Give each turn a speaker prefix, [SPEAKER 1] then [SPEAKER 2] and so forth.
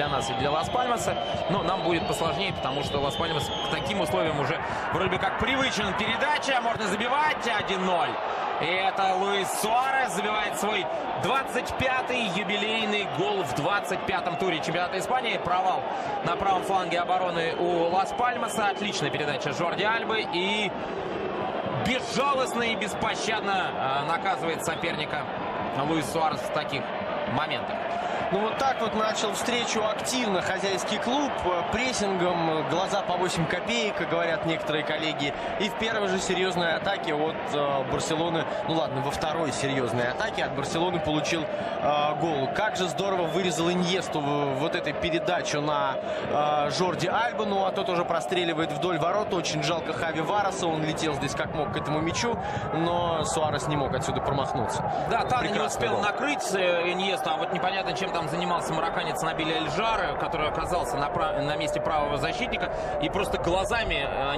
[SPEAKER 1] для нас и для Лас-Пальмаса. Но нам будет посложнее, потому что Лас-Пальмас к таким условиям уже вроде бы как привычен. Передача, можно забивать 1-0. И это Луис Суарес забивает свой 25-й юбилейный гол в 25-м туре чемпионата Испании. Провал на правом фланге обороны у Лас-Пальмаса. Отличная передача Жорди Альбы. И безжалостно и беспощадно э, наказывает соперника Луис Суарес в таких моментах.
[SPEAKER 2] Ну вот так вот начал встречу активно хозяйский клуб, э, прессингом, глаза по 8 копеек, как говорят некоторые коллеги. И в первой же серьезной атаке от э, Барселоны, ну ладно, во второй серьезной атаке от Барселоны получил э, гол. Как же здорово вырезал Иньесту вот этой передачу на э, Жорди Альба, ну а тот уже простреливает вдоль ворот. Очень жалко Хави Вараса, он летел здесь как мог к этому мячу, но Суарес не мог отсюда промахнуться.
[SPEAKER 1] Да, Тана не успел
[SPEAKER 2] гол.
[SPEAKER 1] накрыть э, Иньеста, а вот непонятно, чем там занимался марокканец Набиль Эльжара, который оказался на, прав- на месте правого защитника. И просто глазами э,